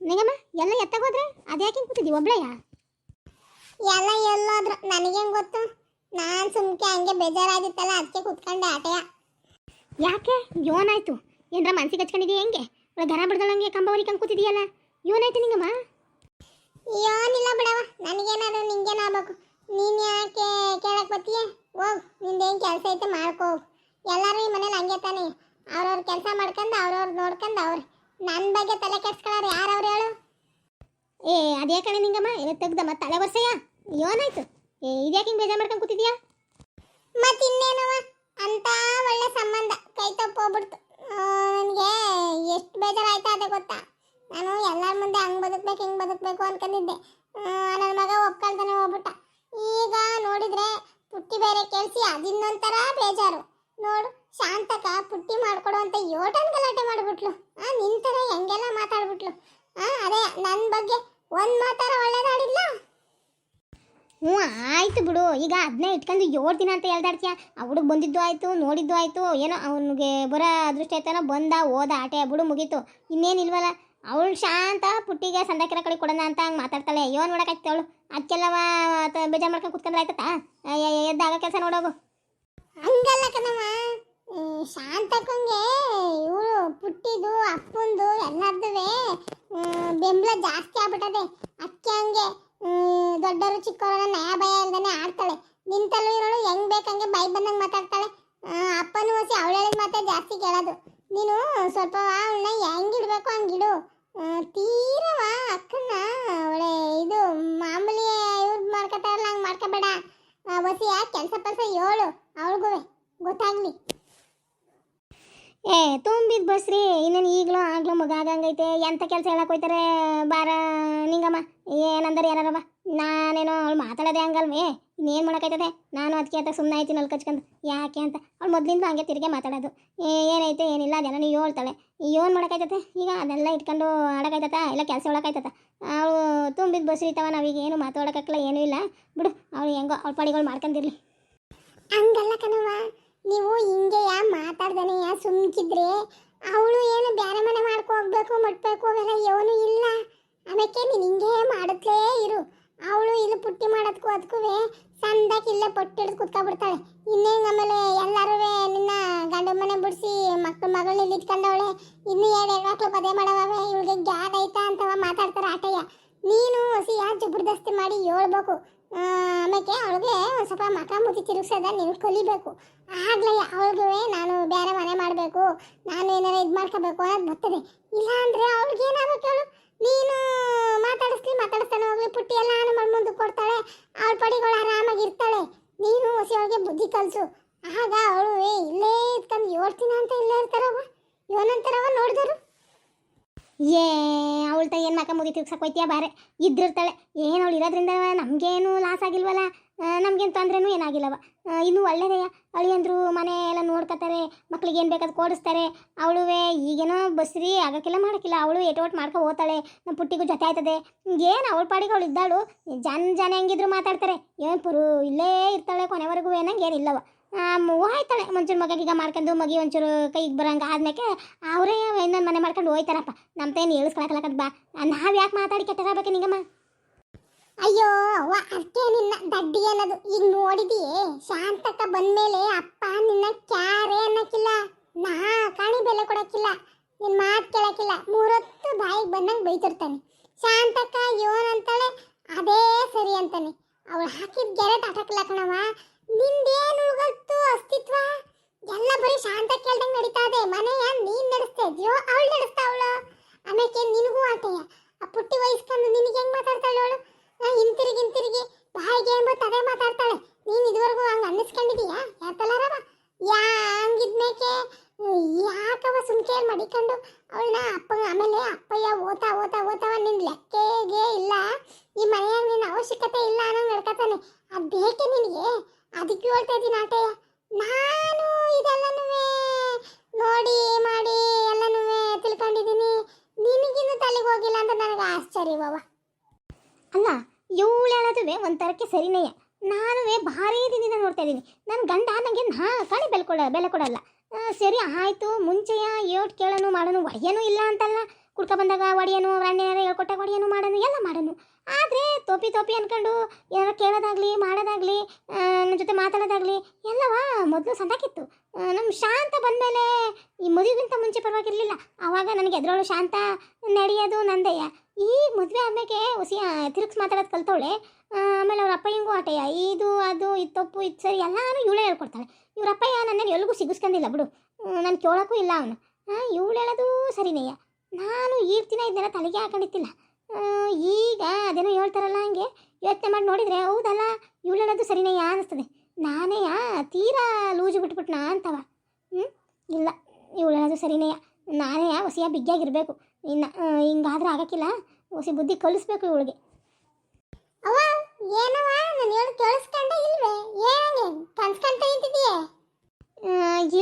ನಿಂಗಮ್ಮ ಎಲ್ಲ ಎತ್ತಾಗೋದ್ರೆ ಅದ್ಯಾಕೆ ಕೂತಿದ್ದಿ? ಒಬ್ಳೆಯ ಎಲ್ಲ ಎಲ್ಲೋದ್ರು. ನನಗೇನು ಗೊತ್ತು? ನಾನು ಸುಮ್ಕೆ ಹಂಗೆ ಬೇಜಾರಾಗಿತ್ತಲ್ಲ ಅದಕ್ಕೆ ಕುತ್ಕೊಂಡೆ ಆಟಯ. ಯಾಕೆ? ಯೋನಾಯ್ತು. ಏನರ ಮನ್ಸಿಗೆ ಹಚ್ಕೊಂಡಿದ್ಯಾ ಹೆಂಗೆ? ಒಳ್ಳೆ ಗರ ಬಿಡ್ದಳಂಗೆ ಕಂಬ ಹೊಲಿಕಂಗೆ ಕೂತಿದ್ಯಲ್ಲ? ಯೋನಾಯ್ತು ನಿಂಗಮ್ಮ? ಏನಿಲ್ಲ ಬಿಡವ ನನಗೇನಾದ್ರು ನಿಂಗೇನು ಆಗ್ಬೇಕು? ನೀನು ಯಾಕೆ ಕೇಳಕ್ಕೆ ಬತ್ತೀಯ ಹೋಗ್ ನಿಂದೇನ್ ಕೆಲಸ ಐತೆ ಮಾಡ್ಕೋ ಎಲ್ಲರೂ ಎಲ್ಲಾರು ಈ ಮನೇಲಿ ಹಂಗೆ ತಾನೆ. ಅವ್ರವ್ರ ಕೆಲಸ ಮಾಡ್ಕೊಂಡು ಅವ್ರವ್ರು ನೋಡ್ಕೊಂಡು ಅವ್ರು. ನನ್ನ ಬಗ್ಗೆ ತಲೆ ಕೆಡ್ಸ್ಕೊಳ್ಳೋರು ಯಾರವ್ರು ಹೇಳು? ಏ ಅದೇ ಕಣೆ ನಿಂಗಮ್ಮ? ಏನ ತೆಗ್ದ ಮತ್ತೆ ತಲೆ ವರ್ಷಯ್ಯ ಏನಾಯ್ತು? ಏ, ಇದ್ಯಾಕೆ ಹಿಂಗೆ ಬೇಜಾರು ಮಾಡ್ಕೊಂಡು ಕೂತಿದ್ಯಾ? ಮತ್ತೆ ಇನ್ನೇನವ? ಅಂತ ಒಳ್ಳೆ ಸಂಬಂಧ. ಕೈ ತಪ್ಪೋಗ್ಬಿಡ್ತು ನನಗೆ ಎಷ್ಟು ಬೇಜಾರಾಯ್ತಾ ಅದೇ ಗೊತ್ತಾ? ನಾನು ಎಲ್ಲರ ಮುಂದೆ ಹಂಗೆ ಬದುಕಬೇಕು, ಹಿಂಗೆ ಬದುಕಬೇಕು ಅನ್ಕೊಂಡಿದ್ದೆ ನನ್ನ ಮಗ ಒಪ್ಕೊಳ್ತಾನೆ ಹೋಗ್ಬಿಟ್ಟ. ಈಗ ನೋಡಿದ್ರೆ ಪುಟ್ಟಿ ಬೇರೆ ಕೇಳಿಸಿ ಅದಿನ್ನೊಂಥರ ಬೇಜಾರು. ನೋಡು ಶಾಂತಕ ಪುಟ್ಟಿ ಮಾಡ್ಕೊಡು ಅಂತ ಯೋಟನ್ ಗಲಾಟೆ ಮಾಡ್ಬಿಟ್ಲು. ಆ, ನಿಂತರ ಹೆಂಗೆಲ್ಲ ಮಾತಾಡ್ಬಿಟ್ಲು. ಆ, ಅದೇ ನನ್ನ ಬಗ್ಗೆ ಒಂದ್ ಮಾತಾರ ಒಳ್ಳೇದಾಡಿಲ್ಲ? ಹ್ಞೂ, ಆಯ್ತು ಬಿಡು. ಈಗ ಅದನ್ನೇ ಇಟ್ಕೊಂಡು ದಿನ ಅಂತ ಹೇಳ್ದಾಡ್ತೀಯ ಆ ಹುಡುಗ ಬಂದಿದ್ದು ಆಯಿತು, ನೋಡಿದ್ದು ಆಯಿತು. ಏನೋ ಅವನಿಗೆ ಬರೋ ಅದೃಷ್ಟ ಆಯ್ತಾನೋ ಬಂದ, ಹೋದ ಆಟೆ, ಬಿಡು, ಮುಗೀತು. ಇನ್ನೇನಿಲ್ವಲ್ಲ ಅವಳು ಶಾಂತ ಪುಟ್ಟಿಗೆ ಸಂದಕಿರ ಕಡೆ ಕೊಡೋಣ ಅಂತ ಹಂಗೆ ಮಾತಾಡ್ತಾಳೆ. ಅಯ್ಯೋ ನೋಡೋಕ್ಕಾಯ್ತು ಅವಳು. ಅದಕ್ಕೆಲ್ಲವ ಬೇಜಾರು ಮಾಡ್ಕೊಂಡು ಕುತ್ಕೊಂಡ್ರೆ ಆಯ್ತಾ ಎದ್ದಾಗ ಕೆಲಸ ನೋಡೋಗು ಹಂಗಲ್ಲ ಕಣಮ್ಮ ಶಾಂತಕ್ಕಂಗೆ ಇವಳು ಪುಟ್ಟಿದು, ಅಪ್ಪಂದು ಎಲ್ಲರದುವೆ ಬೆಂಬಲ ಜಾಸ್ತಿ ಆಗ್ಬಿಟ್ಟದೆ. ಅಕ್ಕಿ ಹಂಗೆ ದೊಡ್ಡವರು ಚಿಕ್ಕವರು ನಯ ಭಯ ಇಲ್ದಾನೆ ಆಡ್ತಾಳೆ. ನಿಂತಲ್ಲೂ ಇರೋಳು ಹೆಂಗ್ ಬೇಕಂಗೆ ಬೈ ಬಂದಂಗೆ ಮಾತಾಡ್ತಾಳೆ. ಅಪ್ಪನೂ ಹೊಸಿ ಅವಳು ಹೇಳಿದ ಮಾತೇ ಜಾಸ್ತಿ ಕೇಳೋದು. ನೀನು ಸ್ವಲ್ಪ ಅವಳನ್ನ ಹೆಂಗಿಡ್ಬೇಕು ಹಂಗಿಡು ತೀರವ ಅಕ್ಕನ ಅವಳೆ ಇದು ಮಾಮೂಲಿ ಇವ್ರು ಮಾಡ್ಕೊತಾರಲ್ಲ, ಹಂಗೆ ಮಾಡ್ಕೋಬೇಡ. ವಸಿಯ, ಕೆಲಸ ಪಲ್ಸ ಹೇಳು ಅವಳಿಗೂ ಗೊತ್ತಾಗ್ಲಿ. ಏ, ತುಂಬಿದ ಬಸ್ ರೀ ಇನ್ನೇನು ಈಗಲೂ ಆಗ್ಲೂ ಮಗ ಆಗಂಗೈತೆ ಎಂಥ ಕೆಲಸ ಹೇಳಕ್ ಹೋಯ್ತಾರೆ ಬಾರ ನಿಂಗಮ್ಮ? ಏನಂದ್ರೆ ಏನಾರವ ನಾನೇನೋ ಅವ್ಳು ಮಾತಾಡೋದೇ ಹಂಗಲ್ವೇ. ಇನ್ನೇನು ಮಾಡೋಕೈತದೆ ನಾನು ಅದಕ್ಕೆ ಅಂತ ಸುಮ್ಮನೆ ಆಯ್ತೀನಿ ಅಲ್ಲಿ ಕಚ್ಕೊಂಡು ಯಾಕೆ ಅಂತ? ಅವ್ಳು ಮೊದಲಿಂದ ಹಂಗೆ ತಿರುಗಿ ಮಾತಾಡೋದು. ಏನೈತೆ, ಏನಿಲ್ಲ, ಅದೆಲ್ಲ ನೀವು ಹೇಳ್ತಾಳೆ. ಏನು ಮಾಡೋಕೈತತೆ ಈಗ ಅದೆಲ್ಲ ಇಟ್ಕೊಂಡು ಆಡೋಕೈತತ ಎಲ್ಲ ಕೆಲಸ ಒಳಕೈತತ ಅವಳು ತುಂಬಿದ ಬಸ್ ಇತ್ತವ ನಾವೀಗ ಏನು ಮಾತಾಡೋಕ್ಕಾಗಲ್ಲ ಏನೂ ಇಲ್ಲ. ಬಿಡು, ಅವಳು ಹೆಂಗೋ, ಅವಳ ಪಾಡಿಗಳು ಮಾಡ್ಕೊಂಡಿರ್ಲಿ ಹಂಗಲ್ಲ ಕಣವ್ವ. ನೀವು ಹಿಂಗೆ ಯಾ ಮಾತಾಡ್ದಾನೆ ಯಾ ಸುಮ್ಕಿದ್ರೆ, ಅವಳು ಏನು ಬ್ಯಾರೆ ಮನೆ ಮಾಡ್ಕೊ ಹೋಗ್ಬೇಕು, ಮುಟ್ಬೇಕು ಅವೆಲ್ಲ ಏನು ಇಲ್ಲ. ಅದಕ್ಕೆ ನೀನು ಹಿಂಗೆ ಮಾಡುತ್ತಲೇ ಇರು. ಅವಳು ಇಲ್ಲಿ ಪುಟ್ಟಿ ಮಾಡೋದಕ್ಕೂ ಅದಕ್ಕೂ ಸಂದಕ್ಕೆ ಇಲ್ಲೇ ಪೊಟ್ಟು ಹಿಡಿದು ಕುತ್ಕೊಬಿಡ್ತಾಳೆ ಇನ್ನೇನು ಆಮೇಲೆ ಎಲ್ಲರೂ ನಿನ್ನ ಗಂಡ ಮನೆ ಬಿಡಿಸಿ ಮಕ್ಕಳು ಮಗಳನ್ನ ಇಲ್ಲಿ ಇಟ್ಕೊಂಡವಳೆ ಇನ್ನು ಎರಡು ಹೆಣ್ಮಕ್ಳು ಪದೇ ಮಾಡವೇ ಇವಳಿಗೆ ಗ್ಯಾದ ಐತಾ ಅಂತವ ಮಾತಾಡ್ತಾರೆ ಆಟಯ್ಯ. ನೀನು ಹಸಿ ಯಾ ಜಬರ್ದಸ್ತಿ ಮಾಡಿ ಹೇಳ್ಬೇಕು? ಆಮೇಲೆ ಅವಳಿಗೆ ಒಂದು ಸ್ವಲ್ಪ ಮಕ ಮುತಿ ತಿರುಗಿಸೋದ ನೀನು ಕಲಿಬೇಕು. ಆಗ್ಲೇ ಅವಳಿಗೆ ನಾನು ಬೇರೆ ಮನೆ ಮಾಡಬೇಕು, ನಾನು ಏನಾರ ಇದು ಮಾಡ್ಕೋಬೇಕು ಅನ್ನೋದು ಬರ್ತದೆ ಇಲ್ಲ ಅಂದರೆ ಅವಳಿಗೆ ಏನಾಗಬೇಕು ಹೇಳು? ನೀನು ಮಾತಾಡಿಸ್ಲಿ, ಮಾತಾಡಿಸ್ತಾನೆ ಹೋಗ್ಲಿ, ಪುಟ್ಟಿ ಎಲ್ಲ ಮಾಡಿ ಮುಂದೆ ಕೊಡ್ತಾಳೆ, ಅವಳ ಪಡಿಗಳು ಆರಾಮಾಗಿ ಇರ್ತಾಳೆ. ನೀನು ಹೊಸಿ ಅವಳಿಗೆ ಬುದ್ಧಿ ಕಲಿಸು. ಆಗ ಅವಳು ಇಲ್ಲೇ ಇದ್ಕೊಂಡು ಹೇಳ್ತೀನಿ ಅಂತ ಇಲ್ಲೇ ಇರ್ತಾರವ ಇವನಂತಾರವ ನೋಡಿದರು? ಏ ಅವಳ್ತ ಏನು ಮಕ ಮುಗಿ ತಿರ್ಗ್ಸಕ್ಕೆ ಹೋಯ್ತೀಯ ಬಾರೆ? ಇದ್ದಿರ್ತಾಳೆ. ಏನು ಅವಳು ಇರೋದ್ರಿಂದ ನಮಗೇನು ಲಾಸ್ ಆಗಿಲ್ವಲ್ಲ? ನಮಗೇನು ತೊಂದ್ರೆನೂ ಏನಾಗಿಲ್ಲವ. ಇನ್ನೂ ಒಳ್ಳೆಯದೇ ಅಳಿಯಂದ್ರು ಮನೆ ಎಲ್ಲ ನೋಡ್ಕೋತಾರೆ, ಮಕ್ಳಿಗೆ ಏನು ಬೇಕಾದ್ರು ಕೊಡಿಸ್ತಾರೆ. ಅವಳುವೆ ಈಗೇನೋ ಬಸ್ರಿ ಆಗಕ್ಕಿಲ್ಲ ಮಾಡೋಕ್ಕಿಲ್ಲ. ಅವಳು ಏಟೋಟ್ ಮಾಡ್ಕೊ ಹೋಗ್ತಾಳೆ ನಮ್ಮ ಪುಟ್ಟಿಗೂ ಜೊತೆ ಆಯ್ತದೆ. ಏನು ಅವಳ ಪಾಡಿಗೆ ಅವಳು ಇದ್ದಾಳು. ಜನ ಜನ ಹೆಂಗಿದ್ರು ಮಾತಾಡ್ತಾರೆ. ಏನು ಪುರು, ಇಲ್ಲೇ ಇರ್ತಾಳೆ ಕೊನೆವರೆಗೂ. ಏನಂಗೆ ಏನಿಲ್ಲವ ಹೋಯ್ತಾಳೆ ಒಂಚೂರು ಈಗ ಮಾಡ್ಕೊಂಡು ಮಗಿ ಒಂಚೂರು ಕೈಗೆ ಬರಂಗೆ ಆದ್ಮೇಲೆ ಅವರೇ ಇನ್ನೊಂದು ಮನೆ ಮಾಡ್ಕೊಂಡು ಹೋಯ್ತಾರಪ್ಪ. ನಮ್ಮ ತೇನು ಇಳಿಸ್ಕೊಳಕಲಕ್ಕದ ಬಾ. ನಾವು ಯಾಕೆ ಮಾತಾಡಿ ಕೆಟ್ಟದಾಗಬೇಕು ನಿಂಗಮ್ಮ? ಅಯ್ಯೋ, ಅವ್ವ ಅಷ್ಟೇ ನಿನ್ನ ದಡ್ಡಿ ಅನ್ನೋದು. ಈಗ ನೋಡಿದೀಯೇ, ಶಾಂತಕ್ಕ ಬಂದ್ಮೇಲೆ ಅಪ್ಪ ನಿನ್ನ ಕ್ಯಾರೆ ಅನ್ನಕ್ಕಿಲ್ಲ, ನಾ ಕಾಣಿ ಬೆಲೆ ಕೊಡಕ್ಕಿಲ್ಲ, ನಿನ್ ಮಾತು ಕೇಳಕ್ಕಿಲ್ಲ. ಮೂರೊತ್ತು ಬಾಯಿಗೆ ಬಂದಂಗೆ ಬೈತಿರ್ತಾನೆ. ಶಾಂತಕ್ಕ ಯೋನ್ ಅಂತಾಳೆ, ಅದೇ ಸರಿ ಅಂತಾನೆ. ಅವಳು ಹಾಕಿದ ಗೆರೆ ಕಣವ ನಿಂದೇನು ಉಳ್ಗತ್ತು ಅಸ್ತಿತ್ವ? ಎಲ್ಲ ಬರೀ ಶಾಂತ ಕೇಳ್ದಂಗೆ ನಡೀತಾ ಇದೆ. ಮನೆಯ ನೀನ್ ನಡೆಸ್ತಾ ಇದ್ಯೋ ಅವಳು ನಡೆಸ್ತಾ ಅವಳು. ಆಮೇಲೆ ನಿನಗೂ ಆಟೆಯ ಆ ಪುಟ್ಟಿ ವಯಸ್ಕೊಂಡು ನಿನಗೆ ಹೆಂಗ್ ಮಾತಾಡ್ತಾಳೆ ಅವಳು? ನಾ ಹಿಂತಿರುಗಿ ಹಿಂತಿರುಗಿ ಬಾಯಿಗೆ ಎಂಬತ್ತು ಅದೇ ಮಾತಾಡ್ತಾಳೆ. ನೀನು ಇದುವರೆಗೂ ಹಂಗೆ ಅನ್ನಿಸ್ಕೊಂಡಿದೀಯಾ? ಯಾತಲಾರವ ಯಾ ಹಂಗಿದ್ಮೇಕೆ ಯಾಕವ ಸುಮ್ಕೆ ಮಡಿಕೊಂಡು ಅವಳನ್ನ ಅಪ್ಪ, ಆಮೇಲೆ ಅಪ್ಪಯ್ಯ ಓತಾ ಓತಾ ಓತಾವ ನಿನ್ ಲೆಕ್ಕಗೆ ಇಲ್ಲ ಈ ಮನೆಯಾಗ ನಿನ್ನ ಅವಶ್ಯಕತೆ ಇಲ್ಲ ಅನ್ನೋ ನಡ್ಕತಾನೆ ಅದು ಬೇಕೆ ನಿನಗೆ ಅದಕ್ಕೆ ಹೇಳ್ತಾ ಇದ್ದೀನಿ ಆಟೆ ನಾನು ಇದೆಲ್ಲನೂ ನೋಡಿ, ಮಾಡಿ ಎಲ್ಲನೂ ತಿಳ್ಕೊಂಡಿದ್ದೀನಿ. ನಿನಗಿನ್ನೂ ತಲೆಗೆ ಹೋಗಿಲ್ಲ ಅಂತ ನನಗೆ ಆಶ್ಚರ್ಯ ಆಶ್ಚರ್ಯವವ ಅಲ್ಲ, ಇವಳು ಹೇಳೋದುವೆ ಒಂಥರಕ್ಕೆ ಸರಿನೇಯ ನಾನುವೇ ಭಾರಿ ದಿನದಿಂದ ನೋಡ್ತಾ ಇದ್ದೀನಿ. ನನ್ನ ಗಂಡ ನನಗೆ ನಾ ಕಾಣಿ ಬೆಲೆ ಕೊಡ ಬೆಲೆ ಕೊಡಲ್ಲ. ಸರಿ ಆಯಿತು, ಮುಂಚೆಯ ಏಟ್ ಕೇಳೋನು, ಮಾಡೋನು ಒಯ್ಯನೂ ಇಲ್ಲ ಅಂತಲ್ಲ. ಕುಡ್ಕ ಬಂದಾಗ ಒಡೆಯನು ಅಣ್ಣೇನಾರ ಹೇಳ್ಕೊಟ್ಟಾಗ ಒಡೆಯನು ಮಾಡೋನು, ಎಲ್ಲ ಮಾಡೋನು. ಆದರೆ ತೊಪಿ ತೋಪಿ ಅನ್ಕೊಂಡು ಏನಾರ ಕೇಳೋದಾಗಲಿ, ಮಾಡೋದಾಗಲಿ ನನ್ನ ಜೊತೆ ಮಾತಾಡೋದಾಗಲಿ, ಎಲ್ಲವ ಮೊದಲು ಸಣ್ಣಕ್ಕಿತ್ತು ನಮ್ಮ ಶಾಂತ ಬಂದಮೇಲೆ ಈ ಮದುವೆಗಿಂತ ಮುಂಚೆ ಪರವಾಗಿರಲಿಲ್ಲ. ಆವಾಗ ನನಗೆ ಎದುರೊಳು ಶಾಂತ ನಡೆಯೋದು ನಂದಯ್ಯ ಈ ಮದುವೆ ಆದ್ಮೇಲೆ ಹುಸಿ ತಿರುಗ್ಸ್ ಮಾತಾಡೋದು ಕಲ್ತವಳೆ. ಆಮೇಲೆ ಅವ್ರ ಅಪ್ಪಯ್ಯಂಗೂ ಆಟಯ್ಯ ಇದು, ಅದು, ಇದು ತಪ್ಪು, ಇದು ಸರಿ, ಎಲ್ಲಾನು ಇವಳೇ ಹೇಳ್ಕೊಡ್ತಾಳೆ. ಇವ್ರ ಅಪ್ಪಯ್ಯ ನನ್ನನ್ನು ಎಲ್ಗೂ ಸಿಗಿಸ್ಕೊಂಡಿಲ್ಲ ಬಿಡು. ನಾನು ಕೇಳೋಕ್ಕೂ ಇಲ್ಲ ಅವನು. ಇವಳು ಹೇಳೋದು ಸರಿನೇಯ? ನಾನು ಈರ್ತಿನ ಇದನ್ನೆಲ್ಲ ತಲೆಗೆ ಹಾಕೊಂಡಿತ್ತಿಲ್ಲ. ಈಗ ಅದೇನೋ ಹೇಳ್ತಾರಲ್ಲ ಹಂಗೆ, ಯೋಚನೆ ಮಾಡಿ ನೋಡಿದರೆ ಹೌದಲ್ಲ ಇವಳು ಹೇಳೋದು ಸರಿನೇಯ ಅನ್ನಿಸ್ತದೆ. ನಾನೇ ತೀರಾ ಲೂಜು ಬಿಟ್ಬಿಟ್ನಾ ಅಂತವ. ಹ್ಞೂ ಇಲ್ಲ ಇವಳು ಹೇಳೋದು ಸರಿನೇಯ ನಾನೇ ಹೊಸಿಯ ಬಿಗ್ಗಿಯಾಗಿರಬೇಕು ಇನ್ನು ಹಿಂಗಾದ್ರೆ ಆಗೋಕ್ಕಿಲ್ಲ. ಹೊಸಿ ಬುದ್ಧಿ ಕಲಿಸ್ಬೇಕು ಇವಳಿಗೆ. ಏನವ್ವ? ನಾನು ಹೇಳಿ ಕೇಳಿಸ್ಕೊಂಡೆ ಇಲ್ವೇ? ಏನೇ ಕನ್ಸ್ಕೊಂತ ಇದ್ದಿದ್ಯೆ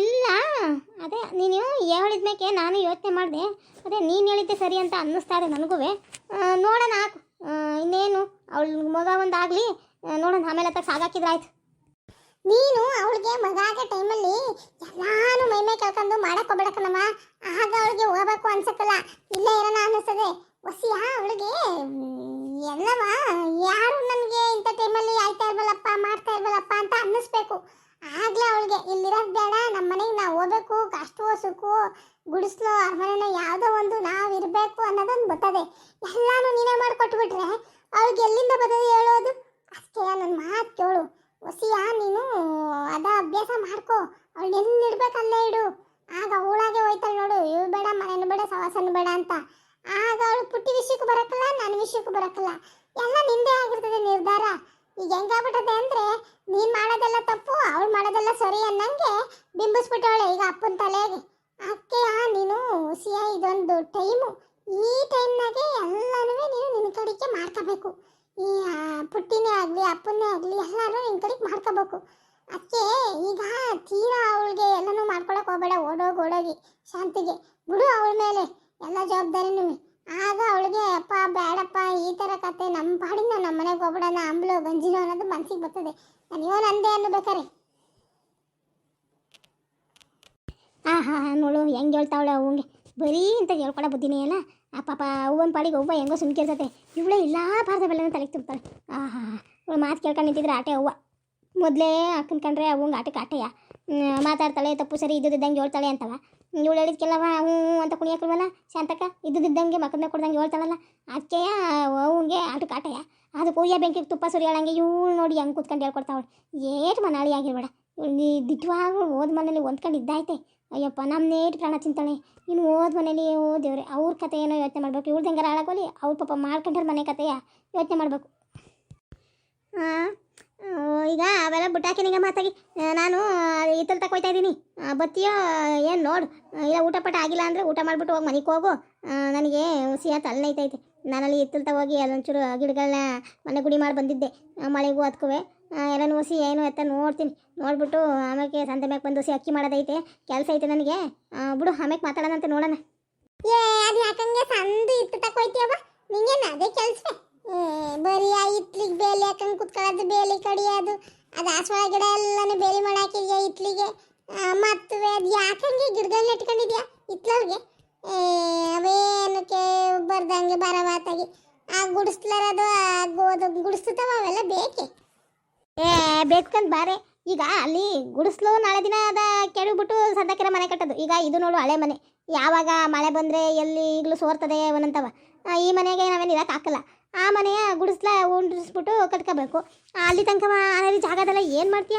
ಇಲ್ಲ. ಅದೇ, ನೀನು ಹೇಳಿದ್ಮೇಕೆ ನಾನು ಯೋಚನೆ ಮಾಡಿದೆ. ಅದೇ, ನೀನು ಹೇಳಿದ್ದೆ ಸರಿ ಅಂತ ಅನ್ನಿಸ್ತಾ ಇದೆ ನನಗೂ. ನೋಡೋಣ ಹಾಕು ಇನ್ನೇನು? ಅವಳ ಮಗ ಒಂದಾಗಲಿ. ನೋಡೋಣ, ಆಮೇಲೆ ಅಥವಾ ಸಾಗಾಕಿದ್ರೆ ಆಯ್ತು ನೀನು ಅವಳಿಗೆ ಮಗ ಆಗೋ ಟೈಮಲ್ಲಿ ಎಲ್ಲಾನು ಮೈ ಮೈ ಕೇಳ್ಕೊಂಡು ಮಾಡಕ್ ಹೋಗ್ಬೇಡಕ್ಕನಮ್ಮ. ಆಗ ಅವಳಿಗೆ ಹೋಗ್ಬೇಕು ಅನ್ಸಕ್ಕಲ್ಲ. ಇಲ್ಲೇ ಇರೋಣ ಅನ್ನಿಸ್ತದೆ. ಹೊಸಿಯ ಅವಳಿಗೆ ಎಲ್ಲವ? ಯಾರು ನನಗೆ ಇಂಥ ಟೈಮಲ್ಲಿ ಆಯ್ತಾ ಇರ್ಬಲ್ಲಪ್ಪ ಮಾಡ್ತಾ ಇರ್ಬಲ್ಲಪ್ಪ ಅಂತ ಅನ್ನಿಸ್ಬೇಕು. ಆಗ್ಲೇ ಅವಳಿಗೆ, ಇಲ್ಲಿರೋದು ಬೇಡ ನಮ್ಮ ಮನೆಗೆ ನಾವು ಹೋಗ್ಬೇಕು ಕಷ್ಟ ಸುಖವೋ ಗುಡಿಸ್ಲೋ ಅರಮನೆನೋ ಯಾವುದೋ ಒಂದು ನಾವು ಇರಬೇಕು ಅನ್ನೋದೊಂದು ಬರ್ತದೆ. ಎಲ್ಲಾನು ನೀನೇ ಮಾಡಿಕೊಟ್ಬಿಟ್ರೆ, ಅವಳಿಗೆ ಎಲ್ಲಿಂದ ಬರ್ತದೆ ಹೇಳೋದು? ಅಷ್ಟೇ ನನ್ನ ಮಾತು ಕೇಳು. ಹೊಸಿಯ ನೀನು ಅದ ಅಭ್ಯಾಸ ಮಾಡ್ಕೋ. ಅವಳು ಎಲ್ಲಿ ಇಡ್ಬೇಕು ಅಲ್ಲೇ ಇಡು. ಆಗ ಅವಳಾಗೆ ಹೋಯ್ತಾಳೆ ನೋಡು. ಇವ್ ಬೇಡ, ಮನೇನು ಬೇಡ, ಸವಾಸನ ಬೇಡ ಅಂತ. ಆಗ ಅವಳು ಪುಟ್ಟಿ ವಿಷಯಕ್ಕೂ ಬರಕ್ಕಲ್ಲ ನನ್ನ ವಿಷಯಕ್ಕೂ ಬರಕ್ಕಲ್ಲ ಎಲ್ಲ ನಿಂದೇ ಆಗಿರ್ತದೆ ನಿರ್ಧಾರ. ಈಗ ಹೆಂಗಾಗ್ಬಿಟ್ಟದೆ ಅಂದ್ರೆ ನೀನ್ ಮಾಡೋದೆಲ್ಲ ತಪ್ಪು, ಅವಳು ಮಾಡೋದೆಲ್ಲ ಸರಿ ಅನ್ನಂಗೆ ಬಿಂಬಿಸ್ಬಿಟ್ಟವಳೆ ಈಗ ಅಪ್ಪನ ತಲೆಗೆ. ಅಕ್ಕೆ ನೀನು ಹುಸಿಯ ಇದೊಂದು ಟೈಮು ಈ ಟೈಮ್ನಾಗೆ ಎಲ್ಲನೂ ನೀನು ನಿನ್ನ ಕಡೆಗೆ ಮಾಡ್ಕೋಬೇಕು ಈ ಪುಟ್ಟಿನೇ ಆಗಲಿ ಅಪ್ಪನೇ ಆಗಲಿ ಎಲ್ಲರೂ ನಿನ್ನ ಕಡೆಗೆ ಮಾಡ್ಕೋಬೇಕು ಅದಕ್ಕೆ ಈಗ ತೀರಾ ಅವಳಿಗೆ ಎಲ್ಲನೂ ಮಾಡ್ಕೊಳಕ್ಕೆ ಹೋಗ್ಬೇಡ, ಓಡೋಗಿ ಓಡೋಗಿ, ಶಾಂತಿಗೆ. ಬಿಡು ಅವಳ ಮೇಲೆ, ಎಲ್ಲ ಜವಾಬ್ದಾರಿನೂ. ಆಗ ಅವಳಿಗೆ, ಅಪ್ಪ ಬೇಡಪ್ಪ ಈ ಥರ ಕತೆ ನಮ್ಮ ಪಾಡಿನ ನಮ್ಮ ಮನೆಗೆ ಹೋಗ್ಬಿಡೋಣ ಅಂಬ್ಲು ಗಂಜಿನೋ ಅನ್ನೋದು ಮನ್ಸಿಗೆ ಬರ್ತದೆ. ನಾನಿವೋ ನಂದೇ ಅನ್ನಬೇಕಾರೆ. ಆ ಹಾ ಹಾ ನೋಡು, ಹೆಂಗೆ ಹೇಳ್ತಾವಳೆ ಅವಂಗೆ. ಬರೀ ಅಂತ ಹೇಳ್ಕೊಳ ಬುದ್ಧಿನೇ ಅಲ್ಲ. ಆ ಪಾಪ, ಅವ್ವನ ಪಾಡಿಗೆ ಅವ್ವ ಹೆಂಗೋ ಸುಮ್ಕಿರ್ತತೆ ಇವಳೇ ಇಲ್ಲ ಭಾರತ ಬೆಲ್ಲನ ತಲೆಗೆ ತುಂಬ್ತಾಳೆ ಆಹಾ ಇವಳು ಮಾತು ಕೇಳ್ಕೊಂಡು ನಿಂತಿದ್ರೆ ಆಟೆ ಅವ್ವ. ಮೊದಲೇ ಅಕ್ಕನ ಕಂಡ್ರೆ ಅವಂಗೆ ಆಟಕ್ಕೆ ಆಟೆಯ? ಮಾತಾಡ್ತಾಳೆ, ತಪ್ಪು ಸರಿ ಇದ್ದಿದ್ದಂಗೆ ಹೇಳ್ತಾಳೆ ಅಂತವ. ಇವಳು ಹೇಳಿದ್ಕೆಲ್ಲವ ಹ್ಞೂ ಅಂತ ಕುಣಿಯಕ್ಕಿಲ್ವಲ್ಲ ಶಾಂತಕ್ಕ? ಇದ್ದಿದ್ದಂಗೆ ಮಕ್ಕಳನ್ನ ಕೊಡ್ದಂಗೆ ಹೇಳ್ತಾಳಲ್ಲ. ಅದಕ್ಕೆ ಅವನಿಗೆ ಆಟು ಕಾಟಯ ಅದು ಪೂಜೆ ಬೆಂಕಿಗೆ ತುಪ್ಪ ಸುರಿಯಾಳಂಗೆ ಇವಳು ನೋಡಿ ಹಂಗೆ ಕೂತ್ಕೊಂಡು ಹೇಳ್ಕೊಡ್ತಾವಳು. ಏಟು ಮನಾಳಿ ಆಗಿರ್ಬೇಡ. ಇವಳು ದಿಟ್ಟವಾಗ್ಲು ಓದ್ ಮನೇಲಿ ಹೊಂದ್ಕೊಂಡು ಇದ್ದಾಯ್ತೆ. ಅಯ್ಯಪ್ಪ ನಮ್ಮ ನೇಟ್ ಪ್ರಾಣ ಚಿಂತಾಳೆ ಇನ್ನು ಓದ್ ಮನೇಲಿ ದೇವ್ರೆ, ಅವ್ರ ಕತೆ ಏನೋ ಯೋಚನೆ ಮಾಡ್ಬೇಕು. ಇವ್ರದ್ದು ಹೆಂಗಾರ ಹಾಳಾಗೋಲಿ ಅವ್ರ ಪಾಪ ಮಾಡ್ಕೊಂಡ್ರೆ ಮನೆ ಕತೆಯ ಯೋಚನೆ ಮಾಡಬೇಕು. ಈಗ ಅವೆಲ್ಲ ಬುಟ್ಟಾಕಿನಿಗೆ ಮಾತಾಗಿ ಆ, ನಾನು ಇತ್ತಲ್ ತಕೊಯ್ತಾ ಇದ್ದೀನಿ ಬತ್ತಿಯೋ ಏನು ನೋಡು. ಇಲ್ಲ ಊಟ ಪಟ ಆಗಿಲ್ಲ ಅಂದರೆ ಊಟ ಮಾಡಿಬಿಟ್ಟು ಹೋಗಿ ಮನೆಗೆ ಹೋಗು. ನನಗೆ ಹುಸಿಯ ತಲೆನೈತೈತೆ. ನಾನಲ್ಲಿ ಇತ್ತಲ್ ಹೋಗಿ ಅಲ್ಲೊಂಚೂರು ಗಿಡಗಳನ್ನ ಮನೆ ಗುಡಿ ಮಾಡಿ ಬಂದಿದ್ದೆ. ಮಳೆಗೂ ಅದಕ್ಕೂ ಎಲ್ಲ ನೋಸಿ ಏನು ಎತ್ತ ನೋಡ್ತೀನಿ. ನೋಡ್ಬಿಟ್ಟು ಆಮೇಲೆ ಸಂತೆ ಮ್ಯಾಗೆ ಬಂದು ಸಿ ಅಕ್ಕಿ ಮಾಡೋದೈತೆ. ಕೆಲಸ ಐತೆ ನನಗೆ. ಬಿಡು ಆಮೇಲೆ ಮಾತಾಡೋಣ ಅಂತ ನೋಡೋಣ. ಏ ಅದು ಯಾಕಂಗೆ ಸಂದು ಇತ್ತು ತಕೋಯ್ತೀಯವ ನಿಂಗೇನು ಅದೇ ಕೆಲ್ಸವೇ? ಏ ಬರೀ ಆ ಇತ್ಲಿಗೆ ಬೇಲಿ ಹಾಕೊಂಡು ಕುತ್ಕೊಳ್ಳೋದು, ಬೇಲಿ ಕಡಿಯೋದು, ಅದು ಆಸವಾಳ ಗಿಡ ಎಲ್ಲಾನು ಬೇಲಿ ಮಾಡಾಕಿದ್ಯಾ ಇತ್ಲಿಗೆ ಮತ್ತು ಅದು ಯಾಕಂಗೆ ಗಿಡಗಳನ್ನ ಇಟ್ಕೊಂಡಿದ್ಯಾ ಇತ್ಲವ್ರಿಗೆ ಅವೇನಕ್ಕೆ ಬರ್ದಂಗೆ ಬರವಾತಾಗಿ ಆ ಗುಡಿಸ್ಲಾರದು ಗೋದು ಗುಡಿಸ್ತವ ಅವೆಲ್ಲ ಬೇಕೆ? ಏ ಬೇಕಂತ ಬಾರೆ. ಈಗ ಅಲ್ಲಿ ಗುಡಿಸ್ಲು ನಾಳೆ ದಿನ ಅದ ಕೆಡಬಿಟ್ಟು ಸದ್ಯಕ್ಕೆ ಮನೆ ಕಟ್ಟೋದು. ಈಗ ಇದು ನೋಡು ಹಳೆ ಮನೆ. ಯಾವಾಗ ಮಳೆ ಬಂದರೆ ಎಲ್ಲಿ ಈಗಲೂ ಸೋರ್ತದೆ ಒಂದಂತವ ಈ ಮನೆಗೆ ನಾವೇನು ಇರಕ್ಕೆ ಹಾಕಲ್ಲ. ಆ ಮನೆಯ ಗುಡಿಸ್ಲ ಉಂಡಿಸ್ಬಿಟ್ಟು ಕಟ್ಕೋಬೇಕು. ಅಲ್ಲಿ ತನಕ ಅಲ್ಲಿ ಜಾಗದಲ್ಲ ಏನು ಮಾಡ್ತೀಯ?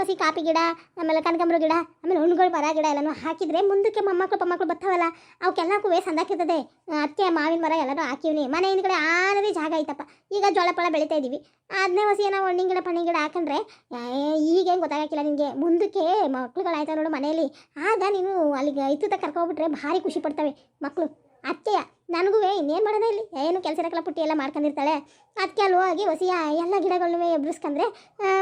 ಹಸಿ ಕಾಪಿ ಗಿಡ, ಆಮೇಲೆ ಕನಕಂಬ್ರ ಗಿಡ, ಆಮೇಲೆ ಹಣ್ಣುಗಳು ಮರ ಗಿಡ ಎಲ್ಲನೂ ಹಾಕಿದರೆ ಮುಂದಕ್ಕೆ ಮೊಮ್ಮಕ್ಕಳು ಪಮ್ಮಕ್ಕಳು ಬರ್ತಾವಲ್ಲ ಅವಕ್ಕೆಲ್ಲಕ್ಕೂ ಸಂದಾಕಿರ್ತದೆ ಅತ್ತೆ, ಮಾವಿನ ಮರ ಎಲ್ಲನೂ ಹಾಕಿವ್ನಿ. ಮನೆ ಹಿಂದ್ಗಡೆ ಆನರಿ ಜಾಗ ಐತಪ್ಪ. ಈಗ ಜೋಳ ಪಳ ಬೆಳಿತಾ ಇದ್ದೀವಿ ಅದನ್ನೇ ಹೊಸಿ ಏನೋ ಹಣ್ಣಿನ ಗಿಡ ಪಣ್ಣಿನ ಗಿಡ ಹಾಕೊಂಡ್ರೆ ಈಗೇನು ಗೊತ್ತಾಗಕ್ಕಿಲ್ಲ ನಿನಗೆ ಮುಂದಕ್ಕೆ ಮಕ್ಳುಗಳಾಯ್ತಾ ನೋಡು ಮನೆಯಲ್ಲಿ. ಆಗ ನೀನು ಅಲ್ಲಿಗೆ ಐತುತ ಕರ್ಕೊಬಿಟ್ರೆ ಭಾರಿ ಖುಷಿ ಪಡ್ತವೆ ಮಕ್ಕಳು ಅತ್ತೆಯ ನನಗೂ ಇನ್ನೇನು ಮಾಡೋಣ ಇಲ್ಲಿ? ಏನು ಕೆಲಸ ಇರಕ್ಕಲ್ಲ ಪುಟ್ಟಿ ಎಲ್ಲ ಮಾಡ್ಕೊಂಡಿರ್ತಾಳೆ. ಅದಕ್ಕೆ ಅಲ್ಲಿ ಹೋಗಿ ಹೊಸಿಯ ಎಲ್ಲ ಗಿಡಗಳನ್ನೂ ಎಬ್ಬಿಸ್ಕೊಂಡ್ರೆ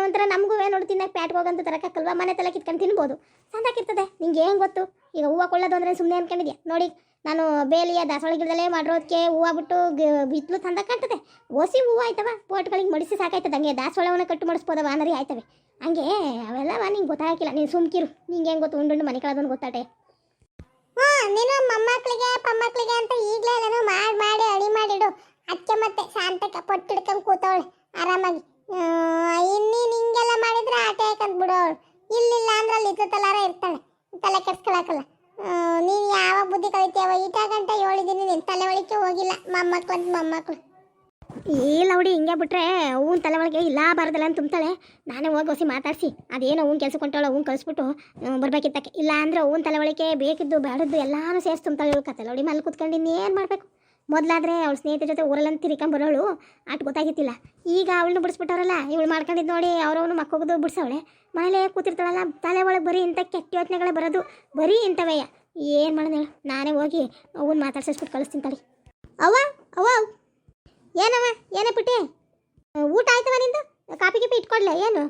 ಒಂಥರ ನಮಗೂ ನೋಡಿ ತಿನ್ನಕ್ಕೆ ಪ್ಯಾಟ್ಗೆ ಹೋಗಂತ ತರಕಲ್ವಾ ಮನೆ ತಲೆ ಕಿತ್ಕೊಂಡು ತಿನ್ಬೋದು. ಸಂದಾಕಿರ್ತದೆ. ನಿಂಗೆ ಏನು ಗೊತ್ತು? ಈಗ ಹೂವು ಕೊಳ್ಳೋದು ಅಂದರೆ ಸುಮ್ಮನೆ ಅನ್ಕೊಂಡಿದ್ಯಾ? ನೋಡಿ, ನಾನು ಬೇಲಿಯ ದಾಸವಾಳ ಗಿಡದಲ್ಲೇ ಮಾಡಿರೋದಕ್ಕೆ ಹೂವು ಬಿಟ್ಟು ಬಿತ್ಲು ತಂದ ಕಟ್ಟದೆ ಹೊಸಿ ಹೂವು ಆಯ್ತವ? ಪೋಟ್ಗಳಿಗೆ ಮಡಿಸಿ ಸಾಕಾಯ್ತದೆ. ಹಂಗೆ ದಾಸವಾಳವನ್ನು ಕಟ್ಟು ಮಾಡಿಸ್ಬೋದವ ಅನ್ನರಿ ಆಯ್ತವೆ. ಹಂಗೆ ಅವೆಲ್ಲವ ನಿಂಗೆ ಗೊತ್ತಾಗಿಲ್ಲ ನೀನು ಸುಮ್ಕಿರು. ನಿಂಗೆ ಹೆಂಗೆ ಗೊತ್ತು? ಉಂಡು ಮನೆ ಕಳೆದೊಂದು ಗೊತ್ತಾಟೆ. ಹ್ಞೂ ನೀನು ಮೊಮ್ಮಕ್ಳಿಗೆ, ಪಮ್ಮಕ್ಳಿಗೆ ಅಂತ ಈಗಲೇ ಎಲ್ಲನೂ ಮಾಡಿ ಮಾಡಿ, ಅಡಿ ಮಾಡಿಡು. ಅದಕ್ಕೆ ಮತ್ತೆ ಶಾಂತಕ್ಕೆ ಪಟ್ಟು ಹಿಡ್ಕೊಂಡು ಕೂತವಳು, ಆರಾಮಾಗಿ. ಇನ್ನೀನು ಹಿಂಗೆಲ್ಲ ಮಾಡಿದ್ರೆ ಆಟ ಯಾಕಂತ ಬಿಡೋಳು ಇಲ್ಲಿಲ್ಲ ಅಂದ್ರೆ ಅಲ್ಲಿ ಇದ್ದತಲಾರ ಇರ್ತಾಳೆ, ತಲೆ ಕೆಡ್ಸ್ಕೊಳಕಲ್ಲ. ನೀನು ಯಾವಾಗ ಬುದ್ಧಿ ಕಲಿತೀಯವ ಈಟ ಗಂಟ ಹೇಳಿದ್ದೀನಿ ನಿನ್ನ ತಲೆ ಒಳಿಕೆ ಹೋಗಿಲ್ಲ ಮೊಮ್ಮಕ್ಳು ಅಂತ ಮೊಮ್ಮಕ್ಳು. ಈ ಲೌಡಿ ಹಿಂಗೆ ಬಿಟ್ರೆ ಹೂವಿನ ತಲೆ ಒಳಗೆ ಇಲ್ಲ ಬಾರದಲ್ಲ ಅಂತ ತುಂಬ್ತಾಳೆ. ನಾನೇ ಹೋಗಿ ಹೊಸಿ ಮಾತಾಡಿಸಿ. ಅದೇನೋ ಹೂವು ಕೆಲಸ ಕೊಟ್ಟವಳು ಹೂವು ಕಳಿಸ್ಬಿಟ್ಟು ಬರ್ಬೇಕಿತ್ತಕ್ಕೆ. ಇಲ್ಲ ಅಂದರೆ ಹೂವಿನ ತಲೆ ಬೇಕಿದ್ದು ಬೇಡದ್ದು ಎಲ್ಲಾನು ಸೇರಿಸಿ ತುಂಬ್ತಾಳೆ ಇವಳು ಕತೆ. ಲೌಡಿ ಮಲ್ಲಿ ಕುತ್ಕೊಂಡು ಇನ್ನೇನು ಮಾಡಬೇಕು? ಮೊದಲಾದ್ರೆ ಅವ್ಳ ಸ್ನೇಹಿತರ ಜೊತೆ ಊರಲ್ಲಂತ ತಿರ್ಕೊಂಡ್ ಬರೋಳು ಅಟ್ ಗೊತ್ತಾಗಿತ್ತಿಲ್ಲ. ಈಗ ಅವಳನ್ನು ಬಿಡಿಸ್ಬಿಟ್ಟವ್ರಲ್ಲ, ಇವಳು ಮಾಡ್ಕೊಂಡಿದ್ದು ನೋಡಿ ಅವ್ರವನು ಮಕ್ಕೋಗೋದು ಬಿಡ್ಸವಳೆ. ಮನೇಲೆ ಕೂತಿರ್ತಾಳಲ್ಲ, ತಲೆ ಒಳಗೆ ಬರೀ ಇಂಥ ಕೆಟ್ಟ ಯೋಚನೆಗಳೇ ಬರೋದು, ಬರೀ ಇಂಥವಯ್ಯ ಏನು ಮಾಡೋದು ಹೇಳು. ನಾನೇ ಹೋಗಿ ಅವನ್ನ ಮಾತಾಡ್ಸಿಸ್ಬಿಟ್ಟು ಕಳಿಸ್ತೀನಿ ತಡಿ. ಅವ್ವ ಅವ್ವ ಏನವ ಏನೇ ಪುಟ್ಟಿ? ಊಟ ಆಯ್ತವ ನಿಂದು? ಕಾಪಿ ಗಿಪಿ ಇಟ್ಕೊಡ್ಲೆ ಏನು?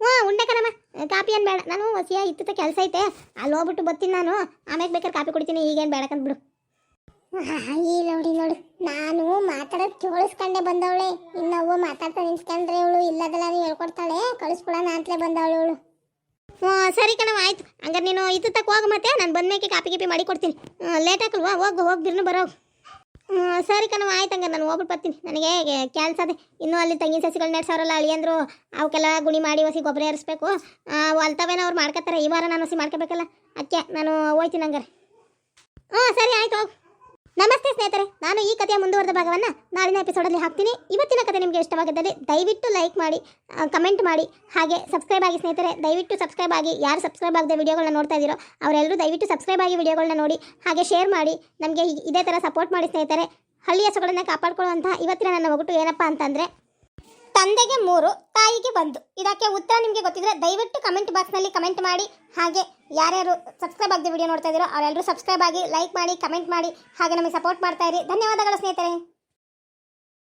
ಹ್ಞೂ ಉಂಡೆ ಕಣಮ್ಮ ಕಾಪಿ ಏನು ಬೇಡ. ನಾನು ಹೊಸಿಯ ಇತ್ತ ಕೆಲಸ ಐತೆ. ಅಲ್ಲಿ ಹೋಗ್ಬಿಟ್ಟು ಬರ್ತೀನಿ ನಾನು. ಆಮೇಲೆ ಬೇಕಾದ್ರೆ ಕಾಪಿ ಕುಡಿತೀನಿ ಈಗೇನು ಬೇಡಕಂತ ಬಿಡು. ಈ ನೋಡಿ ನೋಡು. ನಾನು ಮಾತಾಡೋದು ಕೇಳಿಸ್ಕೊಂಡೆ ಬಂದವಳೆ. ಇನ್ನು ಅವ್ವ ಮಾತಾಡ್ತಾ ನಿಂತ್ಕೊಂಡ್ರೆ ಇವಳು ಇಲ್ಲದಲ್ಲ ಹೇಳ್ಕೊಡ್ತಾಳೆ. ಕಳಿಸ್ಕೊಡೋಣ ಅಂತಲೇ ಬಂದವಳು ಇವಳು ಹ್ಞೂ ಸರಿ ಕಣವ ಆಯ್ತು. ಹಂಗಾರೆ ನೀನು ಇತ್ತು ತಕ್ಕ ಹೋಗು ಮತ್ತೆ. ನಾನು ಬಂದ್ಮೇಕೆ ಕಾಪಿ ಗಿಪಿ ಮಾಡಿ ಕೊಡ್ತೀನಿ. ಲೇಟ್ ಹಾಕಲ್ವಾ ಹೋಗು ಹೋಗಿ ಬಿರ್ನು ಬರೋ ಸರಿ ಕಣವ ಆಯ್ತು ಹಂಗಾರೆ ನಾನು ಹೋಗ್ಬಿಟ್ಟು ಬರ್ತೀನಿ. ನನಗೆ ಕೆಲಸ ಅದೇ ಇನ್ನೂ ಅಲ್ಲಿ ತಂಗಿ ಸಸಿಗಳು ನೆಡ್ಸವ್ರಲ್ಲ ಅಳಿಯಂದ್ರು ಅವಕ್ಕೆಲ್ಲ ಗುಣಿ ಮಾಡಿ ಹೊಸಿ ಗೊಬ್ಬರ ಏರಿಸ್ಬೇಕು. ಹೊಲ್ತವೇನೋ ಅವ್ರು ಮಾಡ್ಕೊತಾರೆ ಈ ವಾರ ನಾನು ಹೊಸಿ ಮಾಡ್ಕೋಬೇಕಲ್ಲ. ಅದಕ್ಕೆ ನಾನು ಹೋಯ್ತೀನಿ ಹಂಗಾರೆ. ಹ್ಞೂ ಸರಿ, ಆಯ್ತು ಹೋಗು. ನಮಸ್ತೆ ಸ್ನೇಹಿತರೆ, ನಾನು ಈ ಕಥೆಯ ಮುಂದುವರೆದ ಭಾಗವನ್ನು ನಾಳಿನ ಎಪಿಸೋಡಲ್ಲಿ ಹಾಕ್ತೀನಿ. ಇವತ್ತಿನ ಕಥೆ ನಿಮಗೆ ಇಷ್ಟವಾಗಿದ್ದಲ್ಲಿ ದಯವಿಟ್ಟು ಲೈಕ್ ಮಾಡಿ ಕಮೆಂಟ್ ಮಾಡಿ, ಹಾಗೆ ಸಬ್ಸ್ಕ್ರೈಬ್ ಆಗಿ ಸ್ನೇಹಿತರೆ, ದಯವಿಟ್ಟು ಸಬ್ಸ್ಕ್ರೈಬ್ ಆಗಿ ಯಾರು ಸಬ್ಸ್ಕ್ರೈಬ್ ಆಗದೆ ವಿಡಿಯೋಗಳನ್ನ ನೋಡ್ತಾ ಇದ್ದೀರೋ ಅವರೆಲ್ಲರೂ ದಯವಿಟ್ಟು ಸಬ್ಸ್ಕ್ರೈಬ್ ಆಗಿ ವಿಡಿಯೋಗಳನ್ನ ನೋಡಿ, ಹಾಗೆ ಶೇರ್ ಮಾಡಿ, ನಮಗೆ ಇದೇ ಥರ ಸಪೋರ್ಟ್ ಮಾಡಿ ಸ್ನೇಹಿತರೆ. ಹಳ್ಳಿಯ ಹಸುಗಳನ್ನ ಕಾಪಾಡ್ಕೊಳ್ಳುವಂತಹ ಇವತ್ತಿನ ನನ್ನ ಒಗಟು ಏನಪ್ಪ ಅಂತಂದರೆ ತಂದೆಗೆ ಮೂರು, ತಾಯಿಗೆ ಒಂದು. ಇದಕ್ಕೆ ಉತ್ತರ ನಿಮಗೆ ಗೊತ್ತಿದ್ರೆ ದಯವಿಟ್ಟು ಕಮೆಂಟ್ ಬಾಕ್ಸ್ನಲ್ಲಿ ಕಮೆಂಟ್ ಮಾಡಿ. ಹಾಗೆ ಯಾರ್ಯಾರು ಸಬ್ಸ್ಕ್ರೈಬ್ ಆಗದೆ ವಿಡಿಯೋ ನೋಡ್ತಾ ಇದ್ದೀರೋ ಅವರೆಲ್ಲರೂ ಸಬ್ಸ್ಕ್ರೈಬ್ ಆಗಿ ಲೈಕ್ ಮಾಡಿ ಕಮೆಂಟ್ ಮಾಡಿ. ಹಾಗೆ ನಮಗೆ ಸಪೋರ್ಟ್ ಮಾಡ್ತಾ ಇರಿ. ಧನ್ಯವಾದಗಳು ಸ್ನೇಹಿತರೆ.